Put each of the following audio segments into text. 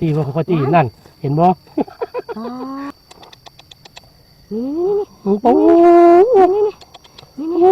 ตีว่าเขาตีนั่น เห็นบ่ป้านี่โอ้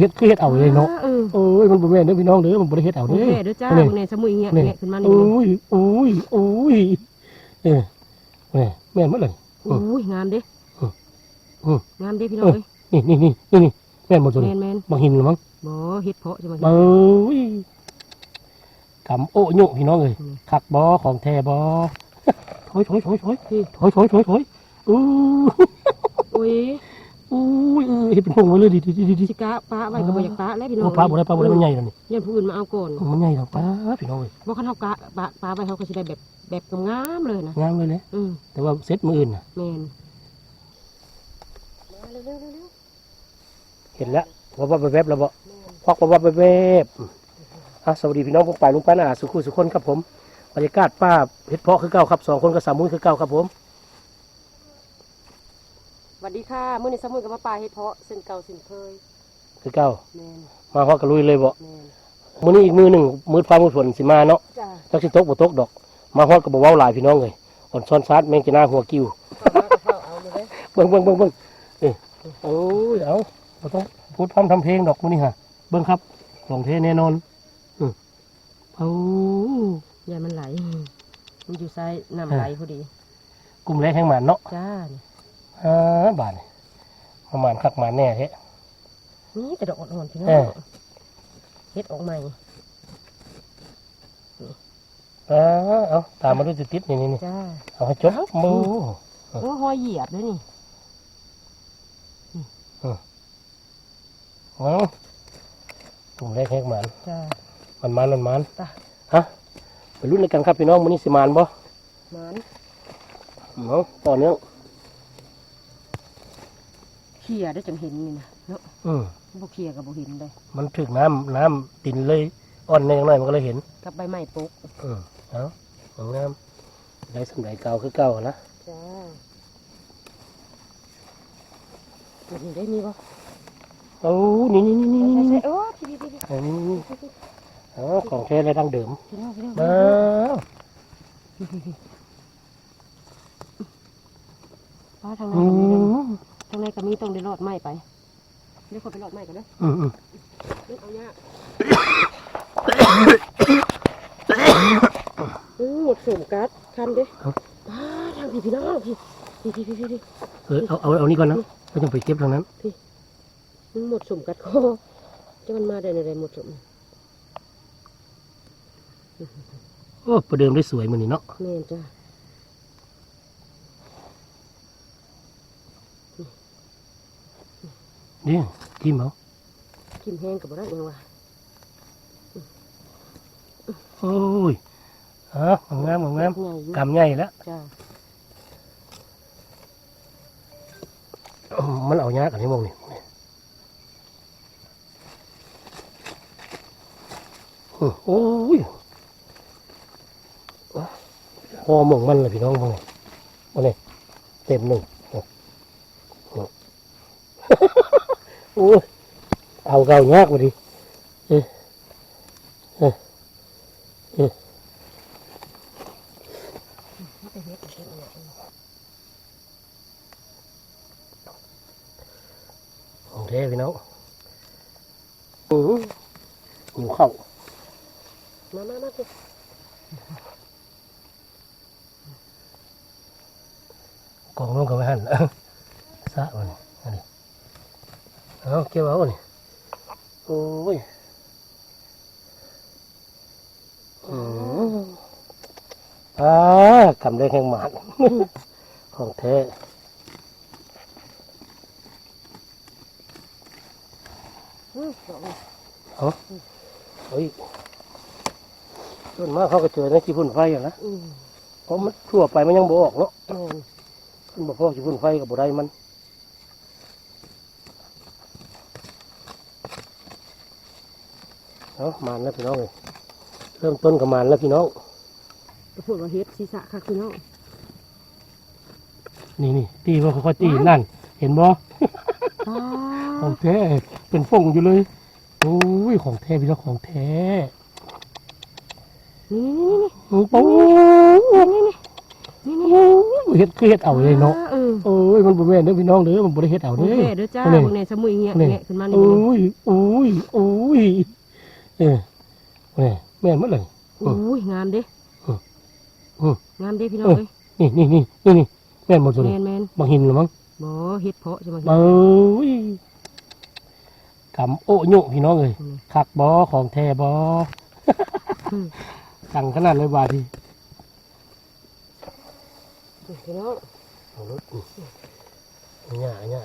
เฮ็ดคือเฮ็ดเอาเลยเนาะเออโอ้ยมันบ่แม่นเด้อพี่น้องเด้อมันบ่ได้เฮ็ดเอาโอเด้เคอเด้อจ้านี่เนี่ยสมุยเงี้ยนี่เนี่ยขึ้นมานี่โอ้ยโอ้ยโอ้ยเออแม่แม่นหมดเลยโอ้ยงามเด้อืมอืมงามเด้พี่น้องเอ้ยนี่นี่นี่นี่นี่แม่นหมดตัวแมนี้นแมนบางหินหรือมั้งบ่เฮ็ดเพาะใช่ไหมเบ้ย กำโอ้ยุพี่น้องเอ้ยอืมคักบ่ของแท้บ่ถอยถอยถอยถอยถอยถอยถอยถอยอู้โอ้ยอู้ยเออเฮ็ดเป็นพวงไว้เลยดิดิดิดิดิสิกะป้าไว้ก็บ่อยากป้าแล้วพี่น้องโอ้ปลาบ่ได้ปลาบ่ได้มันใหญ่แล้วนี่ยันผู้อื่นมาเอาก่อนมันใหญ่แล้วปลาพี่น้องเอ้ยบ่คันเฮากะป้าป้าไว้เฮาก็สิได้แบบแบบงามๆเลยนะงามเลยเนี่ยอืมแต่ว่าเซ็ตมืออื่นน่ะแม่นเห็นแล้วว่าว่าแวบๆแล้วบ่ควักว่าว่าแวบๆอะ สวัสดีพี่น้องพวกป่ายลุงป้านาสุขุสุขคนครับผมบรรยากาศป้าเฮ็ดเพาะคือเก่าครับสองคนกับสามมุ้ยคือเก่าครับผมสวัสดีค่ะมื้อนี้สมุยกับมาปลาเฮ็ดเพาะเส้นเก่าเส้นเคยคือเก่าแม่นมาฮอดกระลุยเลยบ่แม่นมื้อนี้อีกมือหนึ่งมือฟ้ามือฝนสิมาเนาะจ้าจักสิตกบ่ตกดอก มาฮอดก็บ่เว้าหลายพี่น้องเลยอ่อนซ้อนซาดแมงจีน่าหัวกิ้วเข้าเอาเลยเด้เบิ่งเบิ่งเบิ่งเบิ่งนี่โอ้ยเอาบ่ต้องพูดพร่ำทำเพลงดอกมื้อนี้ฮะเบิ่งครับของเทแน่นอนอือ เอาอย่ามันไหล มันอยู่ซ้ายน้ำไหลพอดีกลุ่มแรกแห่งหมานเนาะจ้านี่อ่าบาดนี่ประมาณคักหมานแน่แท้นี่แต่ดอกอ่อนๆพี่น้อเองอเฮ็ดออกใหม่อ่าเอาตามมาดูติดๆนี่นี่นี่จ้าเอาให้จบมือโอ้หอยเหยียบด้วยนี่เอากลุ่มแรกแห่งหมานจ้า มันมันมันมันจ้ะฮะไปรุ่นในกันครับพี่น้องมื้อนี้สิมานบ่มันเนาะต่อเนื่องเขี่ยได้จังเห็นนี่นะเนาะอืมบ่เขี่ยกับบ่เห็นเลยมันถึกน้ำน้ำดินเลยอ่อนในอย่างไรมันก็เลยเห็นกับใบไม้ปลูกอืมเอาของน้ำได้สมัยเก่าคือเก่านะจ้าเห็นได้มีบ่โอ้นี่นี่นี่นี่นี่นี่โอ้พี่พี่พี่อันนี้นี่ อ๋อของแท้เลยดั้งเดิมพี่น้องพี่น้องมาป้าทางไหนอืก็มีเด้อมทางไหนก็มีต้องได้รอดไม้ไปเดี๋ยวคนไปรอดไม้กันเด้ออืมอืมเดี๋ยวเอายากอือหมดสุ่มกัดคันเด้ป้าทางพี่พี่น้องพี่พี่พี่พี่พี่พี่เออเอาเอาเอานี่ก่อนนะไม่ต้องไปเก็บทางนั้นมันหมดสุ่มกัดคอจะมันมาได้ในใดหมดสุ่ม โอ้ประเดิมได้สวยมือนี่เนาะแม่นจ้านี่ทิมเอากินแห้งกับบ่ได้ยังวะโอ้ยอ๋องามงามงามใหญ่อยู่กำใหญ่แล้วจ้าอืมมันเอายากอันนี้มองนี่อืมโอ้ยพ พอหมองมันเลยพี่น้องบ้างบ้าเลยเต็มหนึ่งโอ้เอาเกายากมาดิของเท้พี่น้องอือหิเข้าวมามามา เอาเกี่ยวเอานี่โอ้ยอืมอ่ากำได้แข่งหมากของแท้อือดอกนี่เฮ้ยส่วนมากเขาก็เจอในจีพุ่นไฟอย่างนะอืมเพราะมันทั่วไปมันยังบออกเนาะแม่นมันบอกพ่อจีพุ่นไฟกับบุได้มัน เอามานแล้วพี่น้องเลยเริ่มต้นกับมานแล้วพี่น้องก็พูดว่าเฮ็ดศีรษะคักพี่น้องนี่นี่ตีว่าเขาก็ตีนั่น เห็นบ่ป้าของแท้เป็นฟงอยู่เลยโอ้ยของแท้พี่น้องของแท้นี่นี่นี่โอ้โหนี่นี่เฮ็ดคือเฮ็ดเอาเลยเนาะเออโอ้ยมันบ่แม่นเด้อพี่น้องเด้อมันบ่ได้เฮ็ดเอาโอเด้เคอเด้อจ้าเอาเลยเบิ่งในสมุยเงี้ยเอาเลยเงี้ยขึ้นมานี่โอ้ยโอ้ยโอ้ย เออแม่แม่นหมดเลย โอ้ยงามเด้อืมอืม งามเด้พี่น้องเอ้ยนี่นี่นี่นี่นี่แม่นหมดตัวแมนี้นแมนบางหินหรือมั้งบ่เฮ็ดเพาะใช่ไหมเอ้ยกำโอ้โยพี่น้องเอ้ยคักบ่ของแท้บ่สั่งขนาดเลยบาดทีพี่น้องเอารถนี่หญ้าหญ้า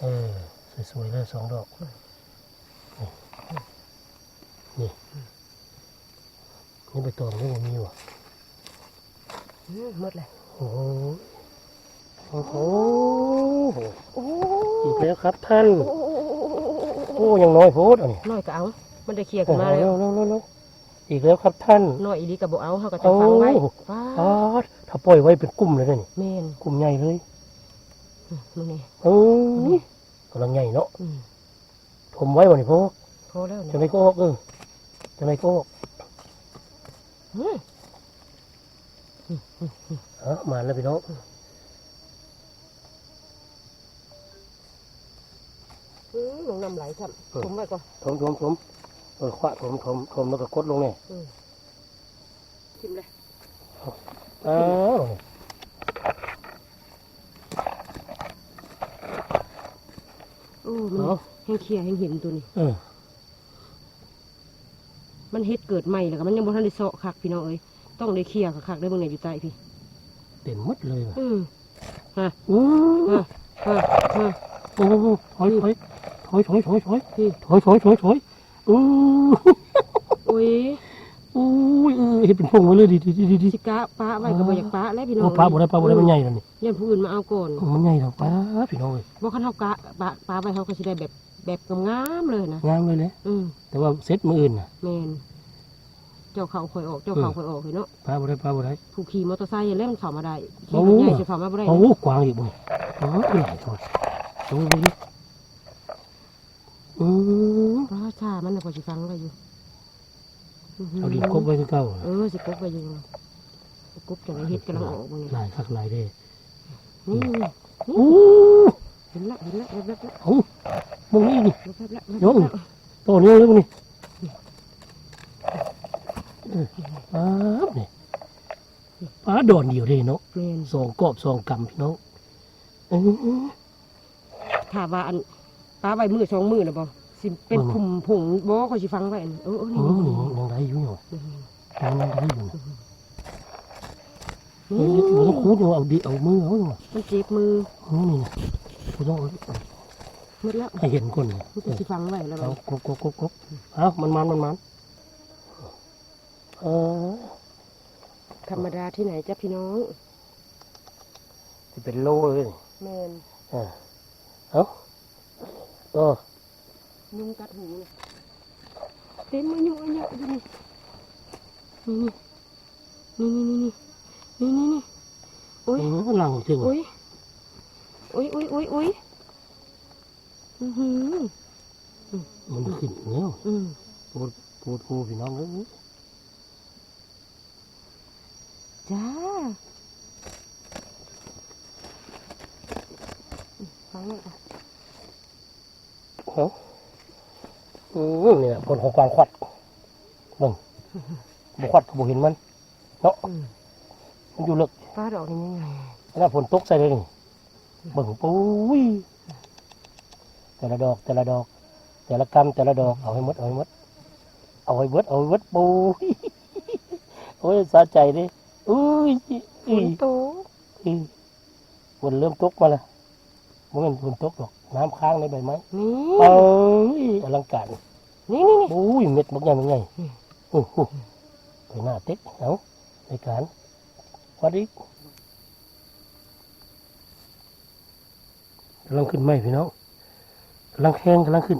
เออสวยๆเลยสองดอก นี่นี่นี่ไปตองนี่บ่มีว่ะอืมหมดเลยโอ้โหโอ้โหโอ้อีกแล้วครับท่าน โอ้ยังน้อยโพดอันนี้น้อยก็เอา มันได้เคลียร์โอ้ขึ้นโหมาแล้วเร็วเร็วเร็วเร็วอีกแล้วครับท่านน้อยอีหลีก็บ่เอาเฮาก็จะฟังไว้โอ้ป้าอ๋อถ้าปล่อยไว้เป็นกลุ่มเลยนะนี่แม่นกลุ่มใหญ่เลยอืมมื้อนี้เอ้ยกำลังใหญ่เนาะอืมผมไว้วันนี้พวกพอแล้วจะนี่ไม่ก็ออกเออ จะไม่ก็ออกอืมเออมาแล้วพี่น้องอืมลงน้ำไหลครับผมไว้ก่อนถมถมถมเออคว้าถมถมถมแล้วก็กดลงเนี่ยชิมเลยอ้าวโอ้มันเอาแห้งเคลียร์แห้งเห็นตัวนี้เออ มันเฮ็ดเกิดใหม่แล้วก็มันยังบ่ทันได้เซาะคักพี่น้องเอ้ยต้องได้เคลียร์คักๆได้เบิ่งในอยู่ใต้พี่ เต็มหมดเลยว่ะอืมฮะอู้ฮะฮะฮะโอ้โหถอยถอยถอยถอยถอยถอยพี่ถอยถอยถอยถอยอู้โอ้ยอู้ยเออเห็ดเป็นพวงไว้เลยดีดีดีดีดีสิกะป้าไว้ก็บ่อยากป้าแล้วพี่น้อโอ้งปลาบ่ได้ปลาบ่ได้มันใหญ่แล้วนี่ยันผู้อื่นมาเอาก่อนโอ้มันใหญ่แล้วปลาพี่น้องเลยบ่คันเฮากะปลาปลาไว้เฮาก็สิได้แบบ แบบงามๆเลยนะงามเลยเลยอืมแต่ว่าเซ็ตมืออื่นน่ะแม่นเจ้าเขาค่อยออกเจ้าเขาค่อยออกเห็นเนาะปลาบ่ได้ปลาบ่ได้ผู้ขี่มอเตอร์ไซค์แล้วมันเข้ามาได้โอ้ขี่รถใหญ่สิเข้ามาบ่ได้โอ้นะกวางอีกบ่อ๋อหลายตัวโอ้ยอืมเพราะชามันน่ะก็สิฟังไว้อยู่อื้อหือเอาดินกบไว้คือเก่าเออสิกบไว้อยู่กบจังไดเฮ็ดกำลังออกบ่นี่หลายคักหลายเด้นี่นี่โอ้เห็นละเห็นละแวบๆละเอ้ามึงนี่นี่แวบๆละโยมแวบๆละโตนี้เลยมึงนี่เออปลาบนี่ปลาดอนเดียวเด้เนาะแม่นสองกอบสองกำพี่น้องเออถ้าว่าอันปลาใบมือสองมือน่ะบ่สิเป็นผุ่มผงบ่ก็สิฟังไว้อันเออเออโอ้นี่นี่ยังได้อยู่เนาะนี่ยังได้อยู่เนาะเอนี่อเราต้องคูดอยู่เอาดิเอามือเอาอยู่มันเจ็บมือเออนี่นะ กูต้องเอาหมดแล้วให้เห็นก่อนเนี่ยมันก็สิฟังไว้แล้วเอาบัดกบกบกบกบเอามันมันมันมันเออธรรมดาที่ไหนจ้ะพี่น้องจะเป็นโลเลยแม่นอ่าเอาเออยุงกัดหูน่ะเต็มมือยุงอันเนี้ยอยู่นี่นี่นี่นี่นี่นี่นี่นี่โอ้ยเออหลังถึงโอ้ยโอ้ยโอ้ยโอ้ยโอ้ยอือหือมันขึ้นแล้วอืมปูดปูดปูพี่น้องเอ้ยจ้าฟังหน่อยค่ะเอาอืมนี่แหละผลของการควัดเบิ่งบุควัดก็บุเห็นมัน เนาะอืมมันอยู่เลิกป้าดอกนี่ยังไงแล้วฝนตกใส่เลยนี่ เบิ่งปุ้ยแต่ละดอกแต่ละดอก แต่ละกำแต่ละดอกเอาให้หมดเอาให้หมดเอาให้เบิดเอาให้เบิดปุ้ยโอ้ยสะใจดิอุ้ยฝอุ้ยนตกอุ้ยฝนเริ่มตกมาแล้วมันเป็นฝนตกหรอกน้ำค้างในใบไม้นี่เอ้ยอลังการนี่นี่นี่ปุ้ยเม็ดบักใหญ่บักใหญ่อืมโอ้โหไปหน้าเต็กเอาในการวัดอีก กำลังขึ้นไหมพี่น้องกำลังแห้งกำลังขึ้น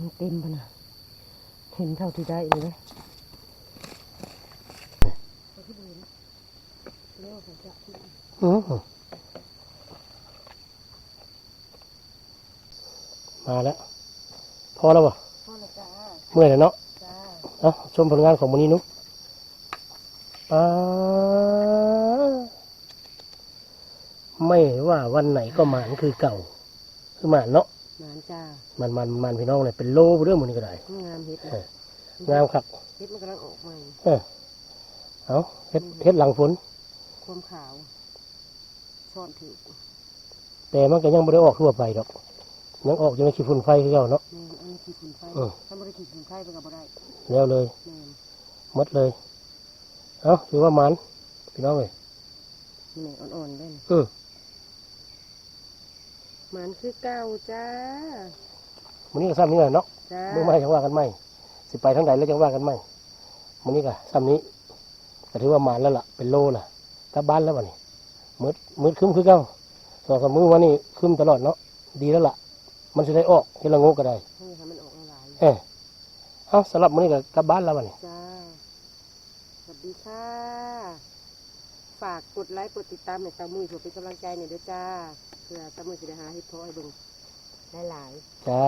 มันเต็มปะนะเห็นเท่าที่ได้เลยนะเลี้ยวของจะที่ อื มมาแล้ว พอแล้วบ่พ่อละจ้าเมื่อยแล้วเนาะจ้าเอาชมผลงานของมันนี้นุ๊กอ่าไม่ว่าวันไหนก็หมานคือเก่า คือหมานเนาะหมานจ้ามันมันมันพี่น้องเลยเป็นโลเรื่องมันนี้ก็ได้งามเฮ็ดเอนะองามครับเฮ็ดมันกำลังออกใหม่เอาเฮ็ดเฮ็ดหลังฝนความขาวซ่อนถือแต่มันก็ยังไม่ได้ออกทั่วไปดอก ยังออกอยู่ในขี้ฝุ่นไฟคือเก่าเนาะแม่นอันนี้ขีดฝุ่นไฟเออ ถ้าไม่ได้ขีดฝุ่นไฟไปกับบ่ได้แล้วเลยแม่นหมดเลย เอาถือว่ามันพี่น้องเลยนี่แม่อ่อนๆเล่นอืมหมันคือเก่าจ้า มันนี้ก็ซ้ำนี่แหละเนาะจ้าเมื่อไม่จังว่ากันไหมสิไปทางใดแล้วจังว่ากันไหมมันนี้ก็ซ้ำนี้ก็ถือว่ามันแล้วล่ะ เป็นโลล่ะกลับบ้านแล้ววันนี้มืดมืดครึ้มคือเก่าสองสามมื้อวันนี้ครึ้มตลอดเนาะดีแล้วล่ะ มันจะได้ออกเฮดละโงกก็ได้ให้ทำมันออกหลายเออเอาสำหรับมื้อนี้ก็กลับบ้านแล้ววันนี้ๆจ้า สวัสดีค่ะ ฝากกดไลค์กดติดตามในตามุ้ยเพื่อเป็นกำลังใจหน่อยเด้อจ้าเพื่อตามุ้ยจะได้หาเฮ็ดเพาะให้เบิ่งหลายๆ จ้า